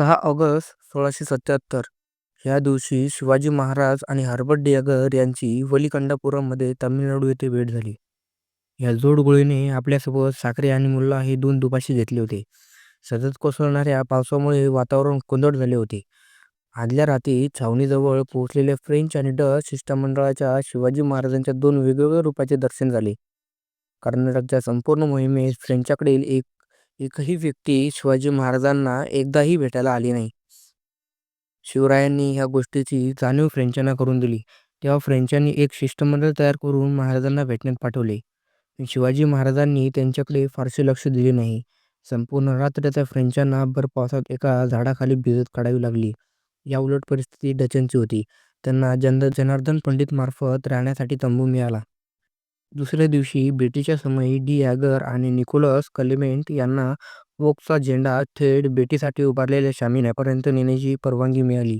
सहा ऑगस्ट सोळाशे सत्याहत्तर ह्या दिवशी शिवाजी महाराज आणि हर्बर्ट डियागर यांची वलीकंडापुरममध्ये तामिळनाडू येथे भेट झाली. या जोडगोळीने आपल्यासोबत साखरे आणि मुल्ला हे दोन दुपाशी घेतले होते. सतत कोसळणाऱ्या पावसामुळे वातावरण कोंदट झाले होते. आदल्या रात्री छावणीजवळ पोहोचलेल्या फ्रेंच आणि डच शिष्टमंडळाच्या शिवाजी महाराजांच्या दोन वेगवेगळ्या रूपाचे दर्शन झाले. कर्नाटकच्या संपूर्ण मोहिमेत फ्रेंचांकडील एक एकही व्यक्ती शिवाजी महाराजांना एकदाही भेटायला आली नाही. शिवरायांनी ह्या गोष्टीची जाणीव फ्रेंचांना करून दिली तेव्हा फ्रेंचांनी एक शिष्टमंडळ तयार करून महाराजांना भेटण्यात पाठवले. पण शिवाजी महाराजांनी त्यांच्याकडे फारसे लक्ष दिले नाही. संपूर्ण रात्र त्या फ्रेंचांना भर पावसात एका झाडाखाली भिजत काढावी लागली. या उलट परिस्थिती डचनची होती. त्यांना जनार्दन पंडित मार्फत राहण्यासाठी तंबू मिळाला. दुसऱ्या दिवशी बेटीच्या समयी डियागर आणि निकोलस क्लेमेंट यांना वोकचा झेंडा थेट बेटीसाठी उभारलेल्या शामियानापर्यंत नेण्याची परवानगी मिळाली.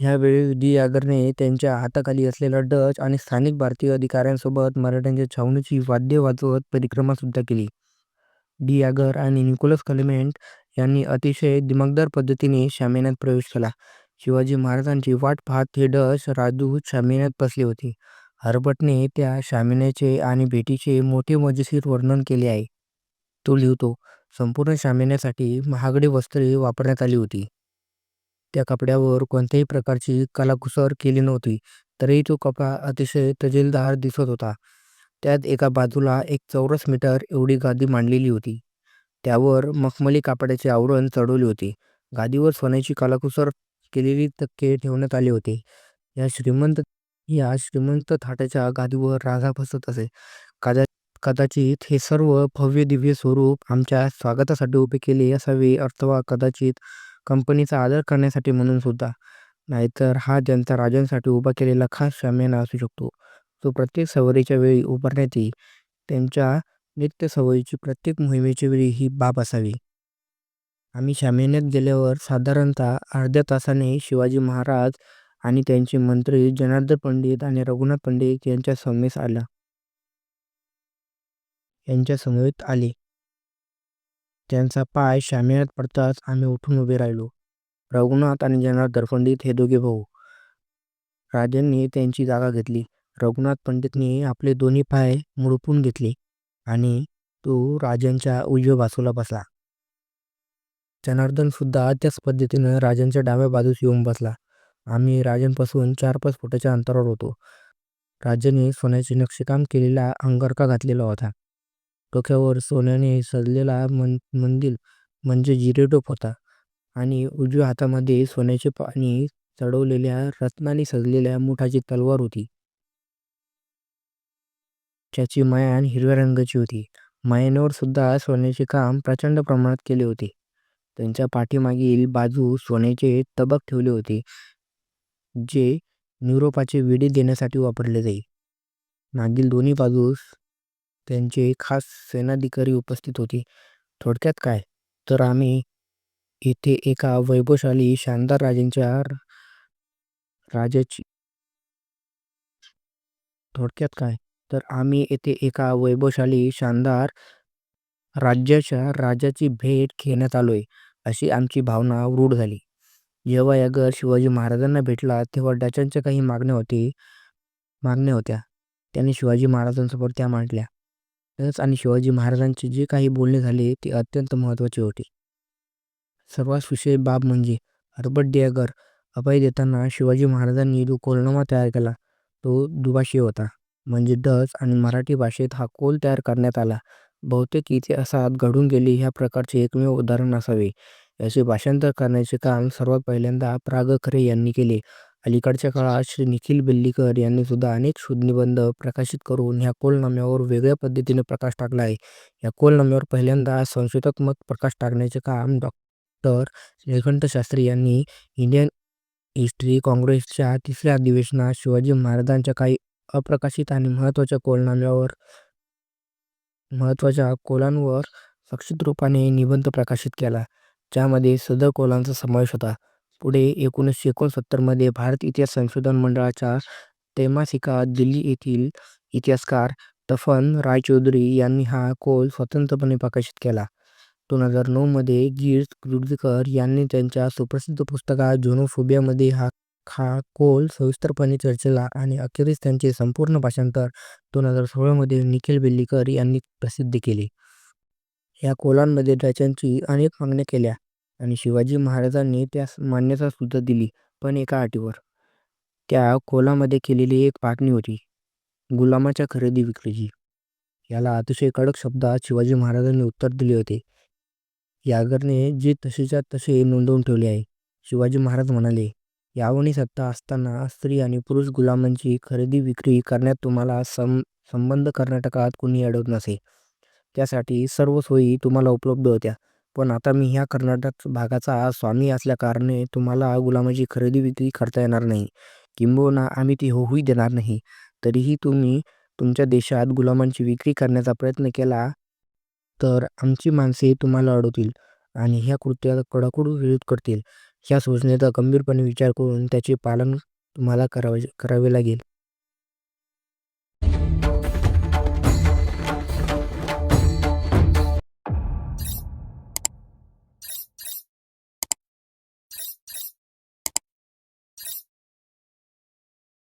ह्यावेळी डियागरने त्यांच्या हाताखाली असलेल्या डच आणि स्थानिक भारतीय अधिकाऱ्यांसोबत मराठ्यांच्या छावणीची वाद्ये वाजवत परिक्रमा सुद्धा केली. डियागर आणि निकोलस क्लेमेंट यांनी अतिशय दिमाखदार पद्धतीने शामियान्यात प्रवेश केला. शिवाजी महाराजांची वाट पाहत हे डच राजदूत शामियान्यात बसले होते. हर्बटने त्या शामियानाचे आणि भेटीचे मोठे मजेशीर वर्णन केले आहे. तो लिहितो, संपूर्ण शामियानासाठी महागडी वस्त्रे वापरण्यात आली होती. त्या कपड्यावर कोणत्याही प्रकारची कलाकुसर केली नव्हती, तरीही तो कपडा अतिशय तजेलदार दिसत होता. त्यात एका बाजूला एक चौरस मीटर एवढी गादी मांडलेली होती. त्यावर मखमली कापडाचे आवरण चढवले होते. गादीवर सोन्याची कलाकुसर केलेले तक्के ठेवण्यात आले होते. या श्रीमंत या श्रीमंत थाटाच्या गादीवर राजा बसत असे. कदाचित हे सर्व भव्यदिव्य स्वरूप आमच्या स्वागतासाठी उभे केले असावे अथवा कदाचित कंपनीचा आदर करण्यासाठी म्हणून सुद्धा. नाहीतर हा त्यांचा राजांसाठी उभा केलेला खास शामियाना असू शकतो, जो प्रत्येक सवारीच्या वेळी उभारण्यात येई. त्यांच्या नित्य सवयीची प्रत्येक मोहिमेच्या वेळी ही बाब असावी. आम्ही शामियानात गेल्यावर साधारणतः अर्ध्या तासाने शिवाजी महाराज आणि त्यांचे मंत्री जनार्दन पंडित आणि रघुनाथ पंडित यांच्या समवेत आले. त्यांचा पाय शामियात पडताच आम्ही उठून उभे राहिलो. रघुनाथ आणि जनार्दन पंडित हे दोघे भाऊ. राजांनी त्यांची जागा घेतली. रघुनाथ पंडितने आपले दोन्ही पाय मुडपून घेतले आणि तो राजांच्या उजव्या बाजूला बसला. जनार्दन सुद्धा त्याच पद्धतीनं राजांच्या डाव्या बाजूस येऊन बसला. आम्ही राजांपासून चार-पाच फुटाच्या अंतरावर होतो. राजाने सोन्याचे नक्षीकाम केलेला अंगरखा घातलेला होता. डोक्यावर सोन्याने सजलेला मंदिल म्हणजे जिरेटोप होता आणि उजव्या हातामध्ये सोन्याचे पाणी चढवलेल्या रत्नांनी सजलेल्या मुठाची तलवार होती. ज्याची मयान हिरव्या रंगाची होती. मयानेवर सुद्धा सोन्याचे काम प्रचंड प्रमाणात केले होते. त्यांच्या पाठीमागील बाजूस सोन्याचे तबक ठेवले होते, जे युरोपाचे विडी देण्यासाठी वापरले जाई. मागील दोन्ही बाजूस त्यांचे खास सेनाधिकारी उपस्थित होते. थोडक्यात काय, तर आम्ही येथे एका वैभवशाली शानदार राजाची थोडक्यात काय, तर आम्ही येथे एका वैभवशाली शानदार राज्याच्या राजाची भेट घेण्यात आलोय, अशी आमची भावना रूढ झाली. जेव्हा यागर शिवाजी महाराजांना भेटला तेव्हा डचांच्या काही मागण्या होत्या. त्यांनी शिवाजी महाराजांसमोर त्या मांडल्या. डच आणि शिवाजी महाराजांचे जे काही बोलणे झाले ते अत्यंत महत्त्वाचे होते. सर्वात विशेष बाब म्हणजे हर्बट डियागर अभय देताना शिवाजी महाराजांनी जो कोलनामा तयार केला, तो दुभाषीय होता. म्हणजे डच आणि मराठी भाषेत हा कोल तयार करण्यात आला. बहुतेक इथे असा घडून गेले ह्या प्रकारचे एकमेव उदाहरण असावे. याचे भाषांतर करण्याचे काम सर्वात पहिल्यांदा प्रा. ग. खरे यांनी केले. अलीकडच्या काळात श्री. निखिल बेल्लीकर यांनी सुद्धा अनेक शोधनिबंध प्रकाशित करून ह्या कोलनाम्यावर वेगळ्या पद्धतीने प्रकाश टाकला आहे. या कोलनाम्यावर पहिल्यांदा संशोधनात्मक प्रकाश टाकण्याचे काम डॉ. श्रीकंठ शास्त्री यांनी इंडियन हिस्टरी काँग्रेसच्या तिसऱ्या अधिवेशनात शिवाजी महाराजांच्या काही अप्रकाशित आणि महत्त्वाच्या कोलांवर संक्षिप्त रूपाने निबंध प्रकाशित केला, ज्यामध्ये सदर कोलांचा समावेश होता. पुढे एकोणीसशे एकोणसत्तरमध्ये भारत इतिहास संशोधन मंडळाच्या त्रैमासिकात दिल्ली येथील इतिहासकार तपन रायचौधरी यांनी हा कोल स्वतंत्रपणे प्रकाशित केला. दोन हजार नऊमध्ये गिर्स कृडीकर यांनी त्यांच्या सुप्रसिद्ध पुस्तकात झोनोफोबियामध्ये हा कोल सविस्तरपणे चर्चेला आणि अखेरीस त्यांचे संपूर्ण भाषांतर दोन हजार सोळामध्ये निखिल बेल्लीकर यांनी प्रसिद्ध केले. या कोलांमध्ये राजांची अनेक मागण्या केल्या आणि शिवाजी महाराजांनी त्यास मान्यतासुद्धा दिली पण एका अटीवर. त्या कोलामध्ये केलेली एक मागणी होती गुलामाच्या खरेदी विक्रीची. याला अतिशय कडक शब्दात शिवाजी महाराजांनी उत्तर दिले होते. यागरने जे तसेच्या तसे नोंदवून ठेवले आहे. शिवाजी महाराज म्हणाले, यावनी सत्ता असताना स्त्री आणि पुरुष गुलामांची खरेदी विक्री करण्यात तुम्हाला संबंध कर्नाटकात कुणी अडवत नसे. त्यासाठी सर्व सोयी तुम्हाला उपलब्ध होत्या. पण आता मी ह्या कर्नाटक भागाचा स्वामी असल्याकारणाने तुम्हाला गुलामाची खरेदी विक्री करता येणार नाही. किंबहुना आम्ही ती होऊही देणार नाही. तरीही तुम्ही तुमच्या देशात गुलामांची विक्री करण्याचा प्रयत्न केला तर आमची माणसे तुम्हाला अडवतील आणि ह्या कृत्याला कडाडून विरोध करतील. ह्या सूचनेचा गंभीरपणे विचार करून त्याचे पालन तुम्हाला करावे लागेल.